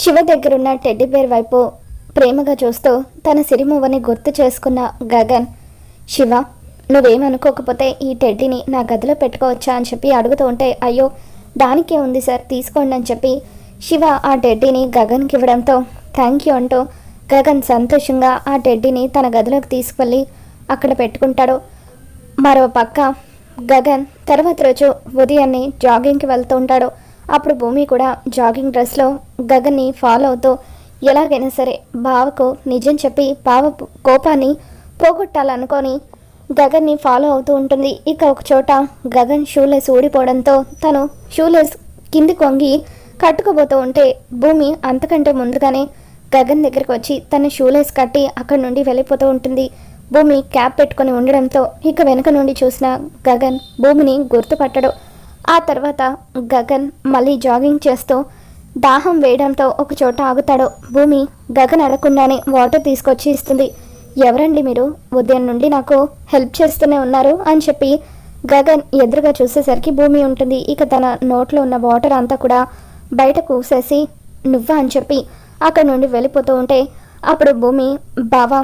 శివ దగ్గరున్న టెడ్డీబేర్ వైపు ప్రేమగా చూస్తూ తన సిరిమువ్వని గుర్తు చేసుకున్న గగన్ శివ నువ్వేమనుకోకపోతే ఈ టెడ్డీని నా గదిలో పెట్టుకోవచ్చా? అని చెప్పి అడుగుతూ ఉంటే అయ్యో దానికే ఉంది సార్ తీసుకోండి అని చెప్పి శివ ఆ టెడ్డీని గగన్కి ఇవ్వడంతో థ్యాంక్ యూ అంటూ గగన్ సంతోషంగా ఆ టెడ్డీని తన గదిలోకి తీసుకెళ్ళి అక్కడ పెట్టుకుంటాడు. మరో పక్క గగన్ తర్వాత రోజు ఉదయాన్నే జాగింగ్కి వెళ్తూ ఉంటాడు. అప్పుడు భూమి కూడా జాగింగ్ డ్రెస్లో గగన్ని ఫాలో అవుతూ ఎలాగైనా సరే బావకు నిజం చెప్పి బావ కోపాన్ని పోగొట్టాలనుకొని గగన్ని ఫాలో అవుతూ ఉంటుంది. ఇక ఒక చోట గగన్ షూలెస్ ఊడిపోవడంతో తను షూలెస్ కింది కొంగి కట్టుకోబోతూ ఉంటే భూమి అంతకంటే ముందుగానే గగన్ దగ్గరికి వచ్చి తన షూలెస్ కట్టి అక్కడి నుండి వెళ్ళిపోతూ ఉంటుంది. భూమి క్యాప్ పెట్టుకొని ఉండడంతో ఇక వెనుక నుండి చూసిన గగన్ భూమిని గుర్తుపట్టడు. ఆ తర్వాత గగన్ మళ్ళీ జాగింగ్ చేస్తూ దాహం వేయడంతో ఒక చోట ఆగుతాడు. భూమి గగన్ అడగకుండానే వాటర్ తీసుకొచ్చి ఇస్తుంది. ఎవరండి మీరు? ఉదయం నుండి నాకు హెల్ప్ చేస్తూనే ఉన్నారు అని చెప్పి గగన్ ఎదురుగా చూసేసరికి భూమి ఉంటుంది. ఇక తన నోట్లో ఉన్న వాటర్ అంతా కూడా బయట కూసేసి నువ్వా? అని చెప్పి అక్కడ నుండి వెళ్ళిపోతూ ఉంటే అప్పుడు భూమి బావా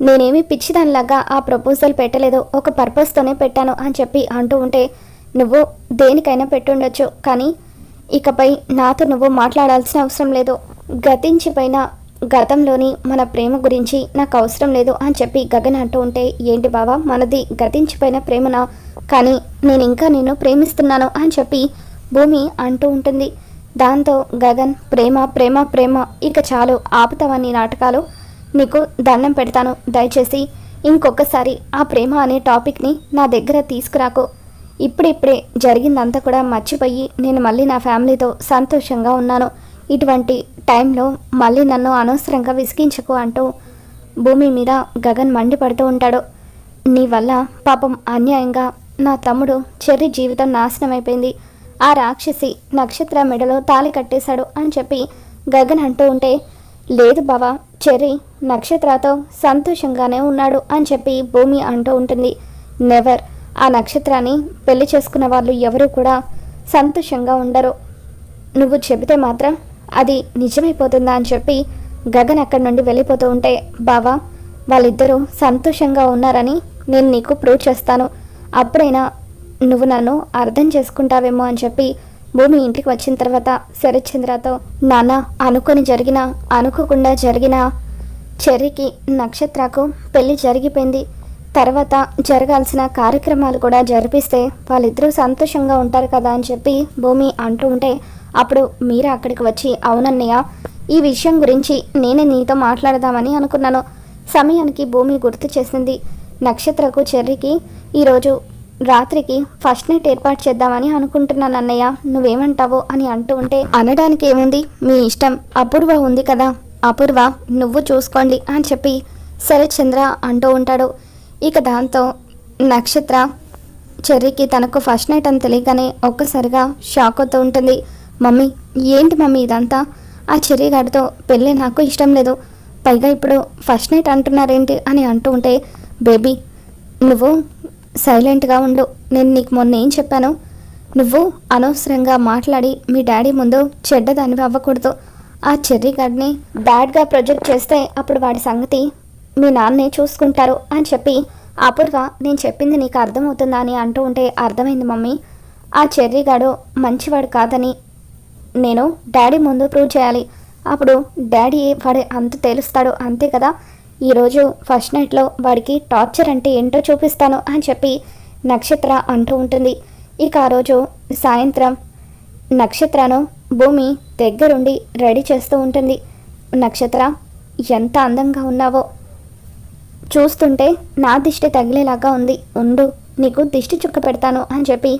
నేనేమి పిచ్చిదానిలాగా ఆ ప్రపోజల్ పెట్టలేదు. ఒక పర్పస్తోనే పెట్టాను అని చెప్పి అంటూ ఉంటే నువ్వు దేనికైనా పెట్టుండొచ్చు కానీ ఇకపై నాతో నువ్వు మాట్లాడాల్సిన అవసరం లేదు. గతించిపోయిన గతంలోని మన ప్రేమ గురించి నాకు అవసరం లేదు అని చెప్పి గగన్ అంటూ ఉంటే ఏంటి బావా మనది గతించిపోయిన ప్రేమనా? కానీ నేను ఇంకా నిన్ను ప్రేమిస్తున్నాను అని చెప్పి భూమి అంటూ ఉంటుంది. దాంతో గగన్ ప్రేమ ప్రేమ ప్రేమ ఇక చాలు ఆపుతావని నాటకాలు? నీకు దండం పెడతాను. దయచేసి ఇంకొకసారి ఆ ప్రేమ అనే టాపిక్ని నా దగ్గర తీసుకురాకు. ఇప్పుడిప్పుడే జరిగిందంతా కూడా మర్చిపోయి నేను మళ్ళీ నా ఫ్యామిలీతో సంతోషంగా ఉన్నాను. ఇటువంటి టైంలో మళ్ళీ నన్ను అనవసరంగా విసిగించకు అంటూ భూమి మీద గగన్ మండిపడుతూ ఉంటాడు. నీ వల్ల పాపం అన్యాయంగా నా తమ్ముడు చెర్రి జీవితం నాశనం అయిపోయింది ఆ రాక్షసి నక్షత్ర మెడలో తాళి కట్టేశాడు అని చెప్పి గగన్ అంటూ ఉంటే లేదు బావా చెర్రి నక్షత్రతో సంతోషంగానే ఉన్నాడు అని చెప్పి భూమి అంటూ ఉంటుంది. నెవర్ ఆ నక్షత్రాన్ని పెళ్ళి చేసుకున్న వాళ్ళు ఎవరు కూడా సంతోషంగా ఉండరు. నువ్వు చెబితే మాత్రం అది నిజమైపోతుందా అని చెప్పి గగన్ అక్కడి నుండి వెళ్ళిపోతూ ఉంటే బావా వాళ్ళిద్దరూ సంతోషంగా ఉన్నారని నేను నీకు ప్రూవ్ చేస్తాను. అప్పుడైనా నువ్వు నన్ను అర్థం చేసుకుంటావేమో అని చెప్పి భూమి ఇంటికి వచ్చిన తర్వాత శరత్చంద్రతో నాన్న అనుకొని జరిగిన అనుకోకుండా జరిగిన చెర్రికి నక్షత్రకు పెళ్ళి జరిగిపోయింది. తర్వాత జరగాల్సిన కార్యక్రమాలు కూడా జరిపిస్తే వాళ్ళిద్దరూ సంతోషంగా ఉంటారు కదా అని చెప్పి భూమి అంటూ ఉంటే అప్పుడు మీరా అక్కడికి వచ్చి అవునన్నయ్య ఈ విషయం గురించి నేనే నీతో మాట్లాడదామని అనుకున్నాను. సమయానికి భూమి గుర్తు చేసింది. నక్షత్రకు చెర్రికి ఈరోజు రాత్రికి ఫస్ట్ నైట్ ఏర్పాటు చేద్దామని అనుకుంటున్నాను అన్నయ్య నువ్వేమంటావు అని అంటూ ఉంటే అనడానికి ఏముంది? మీ ఇష్టం అపూర్వ ఉంది కదా. అపూర్వ నువ్వు చూసుకోండి అని చెప్పి శరత్చంద్ర అంటూ ఉంటాడు. ఇక దాంతో నక్షత్ర చెర్రీకి తనకు ఫస్ట్ నైట్ అని తెలియగానే ఒక్కసారిగా షాక్ అవుతూ ఉంటుంది. మమ్మీ ఏంటి మమ్మీ ఇదంతా? ఆ చెర్రీ గారితో పెళ్ళి నాకు ఇష్టం లేదు. పైగా ఇప్పుడు ఫస్ట్ నైట్ అంటున్నారేంటి అని అంటూ ఉంటే బేబీ నువ్వు సైలెంట్గా ఉండు. నేను నీకు మొన్న ఏం చెప్పాను? నువ్వు అనవసరంగా మాట్లాడి మీ డాడీ ముందు చెడ్డదానివి అవ్వకూడదు. ఆ చెర్రీ గారిని బ్యాడ్గా ప్రొజెక్ట్ చేస్తే అప్పుడు వాడి సంగతి మీ నాన్నే చూసుకుంటారు అని చెప్పి అపూర్వ నేను చెప్పింది నీకు అర్థమవుతుందా? అని అంటూ ఉంటే అర్థమైంది మమ్మీ ఆ చెర్రీగాడు మంచివాడు కాదని నేను డాడీ ముందు ప్రూవ్ చేయాలి. అప్పుడు డాడీ వాడు అంత తెలుస్తాడు అంతే కదా? ఈరోజు ఫస్ట్ నైట్లో వాడికి టార్చర్ అంటే ఏంటో చూపిస్తాను అని చెప్పి నక్షత్ర అంటూ ఉంటుంది. ఇక ఆ రోజు సాయంత్రం నక్షత్రను భూమి దగ్గరుండి రెడీ చేస్తూ ఉంటుంది. నక్షత్ర ఎంత అందంగా ఉన్నావో చూస్తుంటే నా దిష్టి తగిలేలాగా ఉంది. ఉండు నీకు దిష్టి చుక్క పెడతాను అని చెప్పి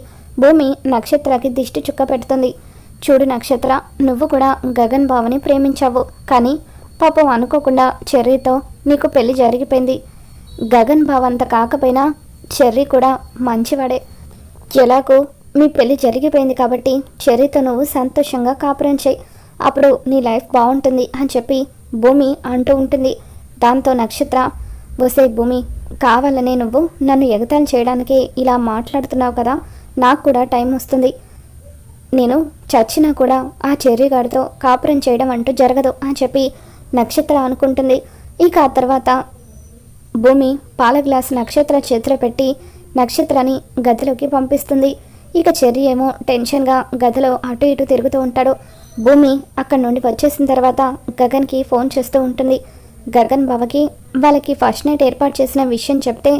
భూమి నక్షత్రకి దిష్టి చుక్క పెడుతుంది. చూడు నక్షత్ర నువ్వు కూడా గగన్ బావని ప్రేమించావు. కానీ పాపం అనుకోకుండా చెర్రీతో నీకు పెళ్ళి జరిగిపోయింది. గగన్ బావ అంత కాకపోయినా చెర్రీ కూడా మంచివాడే. ఎలాగో మీ పెళ్ళి జరిగిపోయింది కాబట్టి చెర్రీతో నువ్వు సంతోషంగా కాపురం చేయి. అప్పుడు నీ లైఫ్ బాగుంటుంది అని చెప్పి భూమి అంటూ ఉంటుంది. దాంతో నక్షత్ర వసే భూమి కావాలనే నువ్వు నన్ను ఎగతాళి చేయడానికి ఇలా మాట్లాడుతున్నావు కదా నాకు కూడా టైం వస్తుంది. నేను చచ్చినా కూడా ఆ చెర్రీగాడితో కాపురం చేయడం అంటూ జరగదు అని చెప్పి నక్షత్ర అనుకుంటుంది. ఇక ఆ తర్వాత భూమి పాల గ్లాస్ నక్షత్ర చేతిలో పెట్టి నక్షత్రాన్ని గదిలోకి పంపిస్తుంది. ఇక చెర్రి ఏమో టెన్షన్గా గదిలో అటు ఇటు తిరుగుతూ ఉంటాడు. భూమి అక్కడి నుండి వచ్చేసిన తర్వాత గగన్కి ఫోన్ చేస్తూ ఉంటుంది. గగన్ బావకి వాళ్ళకి ఫస్ట్ నైట్ ఏర్పాటు చేసిన విషయం చెప్తే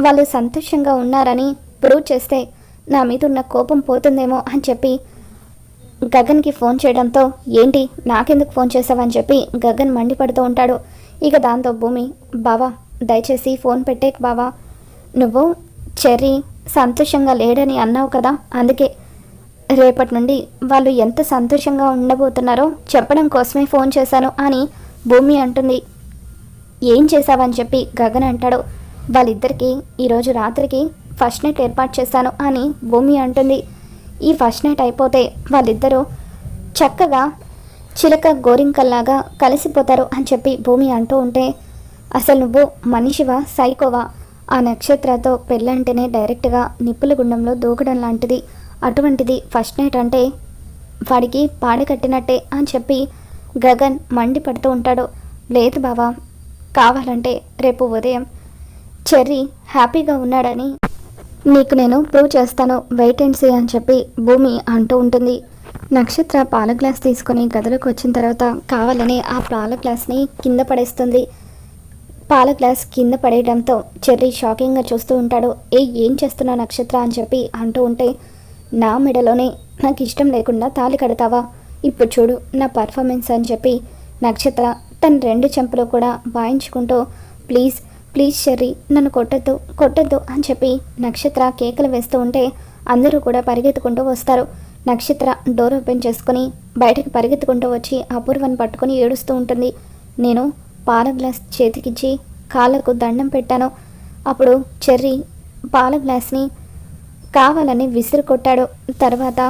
వాళ్ళు సంతోషంగా ఉన్నారని ప్రూవ్ చేస్తే నా మీద ఉన్న కోపం పోతుందేమో అని చెప్పి గగన్కి ఫోన్ చేయడంతో ఏంటి నాకెందుకు ఫోన్ చేసావని చెప్పి గగన్ మండిపడుతూ ఉంటాడు. ఇక దాంతో భూమి బావా దయచేసి ఫోన్ పెట్టే బావా నువ్వు చెర్రీ సంతోషంగా లేడని అన్నావు కదా అందుకే రేపటి నుండి వాళ్ళు ఎంత సంతోషంగా ఉండబోతున్నారో చెప్పడం కోసమే ఫోన్ చేశాను అని భూమి అంటుంది. ఏం చేశావని చెప్పి గగన్ అంటాడు. వాళ్ళిద్దరికీ ఈరోజు రాత్రికి ఫస్ట్ నైట్ ఏర్పాటు చేశాను అని భూమి అంటుంది. ఈ ఫస్ట్ నైట్ అయిపోతే వాళ్ళిద్దరూ చక్కగా చిలక గోరింకల్లాగా కలిసిపోతారు అని చెప్పి భూమి అంటూ ఉంటే అసలు నువ్వు మనిషివా? సైకోవా? ఆ నక్షత్రతో పెళ్ళంటేనే డైరెక్ట్గా నిప్పుల గుండంలో దూకడం లాంటిది. అటువంటిది ఫస్ట్ నైట్ అంటే వాడికి పాడి కట్టినట్టే అని చెప్పి గగన్ మండిపడుతూ ఉంటాడు. లేదు బావా కావాలంటే రేపు ఉదయం చెర్రీ హ్యాపీగా ఉన్నాడని నీకు నేను ప్రూవ్ చేస్తాను. వెయిట్ అండ్ సీ అని చెప్పి భూమి అంటూ ఉంటుంది. నక్షత్ర పాల గ్లాస్ తీసుకొని గదిలోకి వచ్చిన తర్వాత కావాలని ఆ పాల గ్లాస్ని కింద పడేస్తుంది. పాల గ్లాస్ కింద పడేయడంతో చెర్రీ షాకింగ్గా చూస్తూ ఉంటాడు. ఏ ఏం చేస్తున్నావు నక్షత్ర అని చెప్పి అంటూ ఉంటే నా మెడలోనే నాకు ఇష్టం లేకుండా తాళి కడతావా? ఇప్పుడు చూడు నా పర్ఫార్మెన్స్ అని చెప్పి నక్షత్ర తన రెండు చెంపలు కూడా వాయించుకుంటూ ప్లీజ్ ప్లీజ్ చెర్రీ నన్ను కొట్టద్దు కొట్టద్దు అని చెప్పి నక్షత్ర కేకలు వేస్తూ ఉంటే అందరూ కూడా పరిగెత్తుకుంటూ వస్తారు. నక్షత్ర డోర్ ఓపెన్ చేసుకుని బయటకు పరిగెత్తుకుంటూ వచ్చి అపూర్వని పట్టుకొని ఏడుస్తూ ఉంటుంది. నేను పాల గ్లాస్ చేతికిచ్చి కాళ్ళకు దండం పెట్టాను. అప్పుడు చెర్రీ పాల గ్లాస్ని కావాలని విసిరి కొట్టాడు. తర్వాత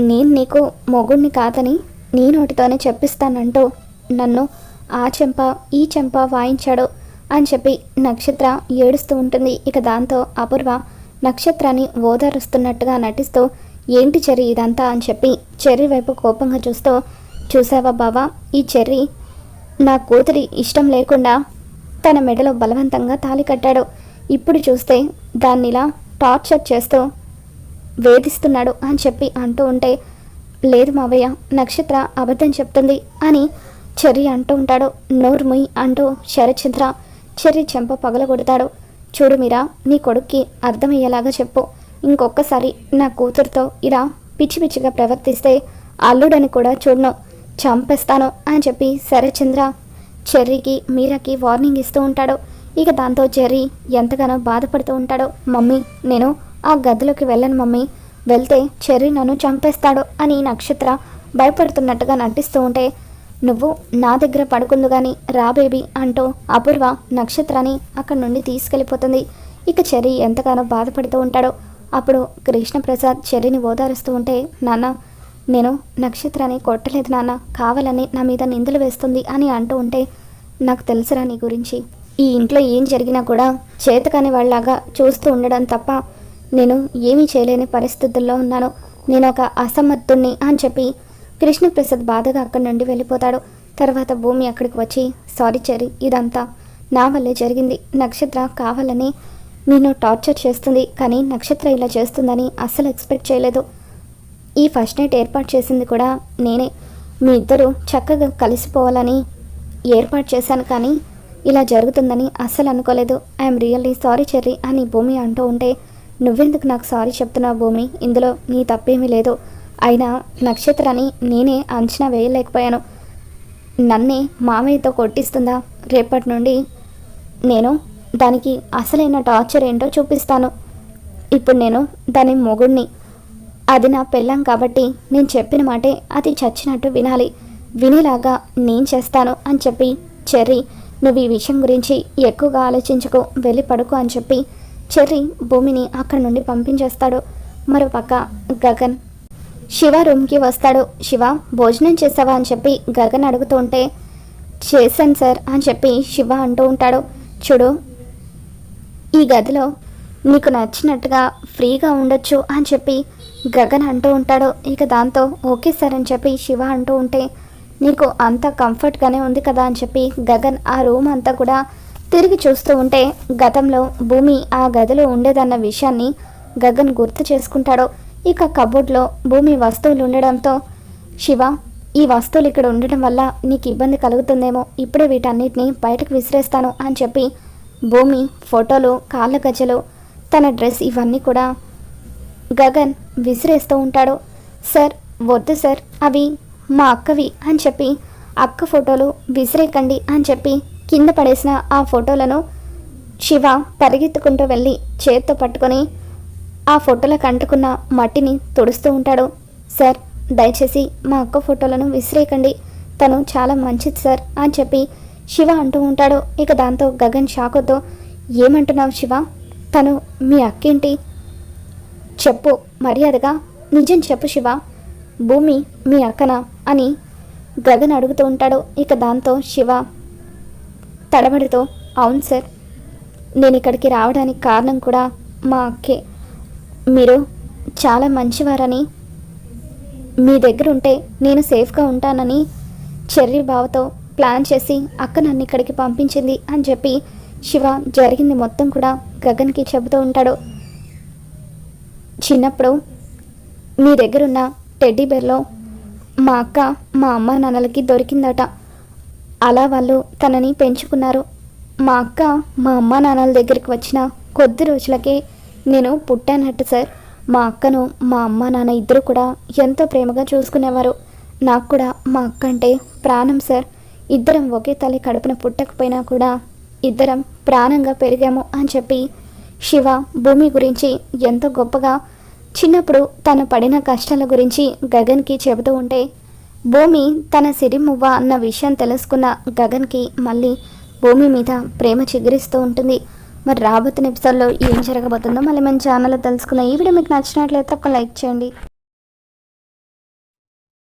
నేను నీకు మొగుణ్ణి కాదని నీ నోటితోనే చెప్పిస్తానంటూ నన్ను ఆ చెంప ఈ చెంప వాయించాడు అని చెప్పి నక్షత్ర ఏడుస్తూ ఉంటుంది. ఇక దాంతో అపూర్వ నక్షత్రాన్ని ఓదారుస్తున్నట్టుగా నటిస్తూ ఏంటి చెర్రీ ఇదంతా? అని చెప్పి చెర్రీ వైపు కోపంగా చూస్తూ చూసావా బావా ఈ చెర్రీ నా కూతురి ఇష్టం లేకుండా తన మెడలో బలవంతంగా తాళి కట్టాడు. ఇప్పుడు చూస్తే దాన్నిలా టార్చర్ చేస్తూ వేధిస్తున్నాడు అని చెప్పి అంటూ ఉంటే లేదు మావయ్య నక్షత్ర అబద్ధం చెప్తుంది అని చెర్రి అంటూ ఉంటాడు. నోర్ముయ్ అంటూ శరచంద్ర చెర్రి చెంప పగలగొడతాడు. చూడు మీరా నీ కొడుక్కి అర్థమయ్యేలాగా చెప్పు. ఇంకొకసారి నా కూతురుతో ఇలా పిచ్చి పిచ్చిగా ప్రవర్తిస్తే అల్లుడని కూడా చూడను. చంపేస్తాను అని చెప్పి శరచంద్ర చెర్రీకి మీరాకి వార్నింగ్ ఇస్తూ ఉంటాడు. ఇక దాంతో చెర్రీ ఎంతగానో బాధపడుతూ ఉంటాడు. మమ్మీ నేను ఆ గదిలోకి వెళ్ళను మమ్మీ. వెళ్తే చెర్రీ నన్ను చంపేస్తాడు అని నక్షత్ర భయపడుతున్నట్టుగా నటిస్తూ ఉంటే నువ్వు నా దగ్గర పడుకుందు కానీ రా బేబీ అంటూ అపూర్వ నక్షత్రాన్ని అక్కడి నుండి తీసుకెళ్ళిపోతుంది. ఇక చెర్రీ ఎంతగానో బాధపడుతూ ఉంటాడో. అప్పుడు కృష్ణప్రసాద్ చెర్రీని ఓదారుస్తూ ఉంటే నాన్న నేను నక్షత్రాన్ని కొట్టలేదు నాన్న. కావాలని నా మీద నిందలు వేస్తుంది అని అంటూ ఉంటే నాకు తెలుసురా నీ గురించి. ఈ ఇంట్లో ఏం జరిగినా కూడా చేతకాని వాళ్ళలాగా చూస్తూ ఉండడం తప్ప నేను ఏమీ చేయలేని పరిస్థితుల్లో ఉన్నాను. నేను ఒక అసమర్థుణ్ణి అని చెప్పి కృష్ణప్రసాద్ బాధగా అక్కడి నుండి వెళ్ళిపోతాడు. తర్వాత భూమి అక్కడికి వచ్చి సారీ చెరి ఇదంతా నా వల్లే జరిగింది. నక్షత్ర కావాలని నేను టార్చర్ చేస్తుంది కానీ నక్షత్ర ఇలా చేస్తుందని అస్సలు ఎక్స్పెక్ట్ చేయలేదు. ఈ ఫస్ట్ నైట్ ఏర్పాటు చేసింది కూడా నేనే. మీ ఇద్దరు చక్కగా కలిసిపోవాలని ఏర్పాటు చేశాను కానీ ఇలా జరుగుతుందని అస్సలు అనుకోలేదు. ఐఎమ్ రియల్లీ సారీ చెర్రీ అని భూమి అంటూ ఉంటే నువ్వెందుకు నాకు సారీ చెప్తున్నావు భూమి? ఇందులో నీ తప్పేమీ లేదు. అయినా నక్షత్రాన్ని నేనే అంచనా వేయలేకపోయాను. నన్నే మామయ్యతో కొట్టిస్తుందా? రేపటి నుండి నేను దానికి అసలైన టార్చర్ ఏంటో చూపిస్తాను. ఇప్పుడు నేను దాని మొగుణ్ణి. అది నా పెళ్ళాం కాబట్టి నేను చెప్పిన మాటే అది చచ్చినట్టు వినాలి. వినేలాగా నేను చేస్తాను అని చెప్పి చెర్రీ నువ్వు ఈ విషయం గురించి ఎక్కువగా ఆలోచించుకో వెళ్ళి పడుకో అని చెప్పి చెర్రీ భూమిని అక్కడి నుండి పంపించేస్తాడు. మరోపక్క గగన్ శివ రూమ్కి వస్తాడు. శివ భోజనం చేసావా? అని చెప్పి గగన్ అడుగుతూ ఉంటే చేశాను సార్ అని చెప్పి శివ అంటూ ఉంటాడు. చూడు ఈ గదిలో నీకు నచ్చినట్టుగా ఫ్రీగా ఉండొచ్చు అని చెప్పి గగన్ అంటూ ఉంటాడు. ఇక దాంతో ఓకే సార్ అని చెప్పి శివ అంటూ ఉంటే నీకు అంత కంఫర్ట్గానే ఉంది కదా అని చెప్పి గగన్ ఆ రూమ్ అంతా కూడా తిరిగి చూస్తూ ఉంటే గతంలో భూమి ఆ గదిలో ఉండేదన్న విషయాన్ని గగన్ గుర్తు చేసుకుంటాడు. ఇక కబోర్డ్లో భూమి వస్తువులు ఉండడంతో శివ ఈ వస్తువులు ఇక్కడ ఉండడం వల్ల నీకు ఇబ్బంది కలుగుతుందేమో. ఇప్పుడే వీటన్నిటిని బయటకు విసిరేస్తాను అని చెప్పి భూమి ఫోటోలు కాళ్ళ గజ్జలు తన డ్రెస్ ఇవన్నీ కూడా గగన్ విసిరేస్తూ ఉంటాడు. సార్ వద్దు సార్ అవి మా అక్కవి అని చెప్పి అక్క ఫోటోలు విసిరేకండి అని చెప్పి కింద పడేసిన ఆ ఫోటోలను శివ పరిగెత్తుకుంటూ వెళ్ళి చేత్తో పట్టుకొని ఆ ఫోటోలకు అంటుకున్న మట్టిని తుడుస్తూ ఉంటాడు. సార్ దయచేసి మా అక్క ఫోటోలను విసిరేయకండి. తను చాలా మంచిది సార్ అని చెప్పి శివ అంటూ ఉంటాడు. ఇక దాంతో గగన్ షాకుతో ఏమంటున్నావు శివ? తను మీ అక్కేంటి? చెప్పు మర్యాదగా. నిజం చెప్పు శివ. భూమి మీ అక్కన? అని గగన్ అడుగుతూ ఉంటాడు. ఇక దాంతో శివ తడబడితో అవును సార్. నేను ఇక్కడికి రావడానికి కారణం కూడా మా అక్కే. మీరు చాలా మంచివారని. మీ దగ్గర ఉంటే నేను సేఫ్గా ఉంటానని చెర్రీ బావతో ప్లాన్ చేసి అక్క నన్ను ఇక్కడికి పంపించింది అని చెప్పి శివ జరిగింది మొత్తం కూడా గగన్కి చెబుతూ ఉంటాడు. చిన్నప్పుడు మీ దగ్గరున్న టెడ్డీ బెర్లో మా అక్క మా అమ్మ నాన్నలకి దొరికిందట. అలా వాళ్ళు తనని పెంచుకున్నారు. మా అక్క మా అమ్మ నాన్నల దగ్గరికి వచ్చిన కొద్ది రోజులకే నేను పుట్టానట్టు సార్. మా అక్కను మా అమ్మ నాన్న ఇద్దరు కూడా ఎంతో ప్రేమగా చూసుకునేవారు. నాకు కూడా మా అక్క అంటే ప్రాణం సార్. ఇద్దరం ఒకే తల్లి కడుపున పుట్టకపోయినా కూడా ఇద్దరం ప్రాణంగా పెరిగాము అని చెప్పి శివ భూమి గురించి ఎంతో గొప్పగా చిన్నప్పుడు తను పడిన కష్టాల గురించి గగన్కి చెబుతూ ఉంటే భూమి తన సిరిమువ్వ అన్న విషయం తెలుసుకున్న గగన్కి మళ్ళీ భూమి మీద ప్రేమ చిగురిస్తూ ఉంటుంది. మరి రాబోతున్న ఎపిసోడ్లో ఏం జరగబోతుందో మళ్ళీ మన ఛానల్లో తెలుసుకున్న ఈ వీడియో మీకు నచ్చినట్లయితే ఒక లైక్ చేయండి.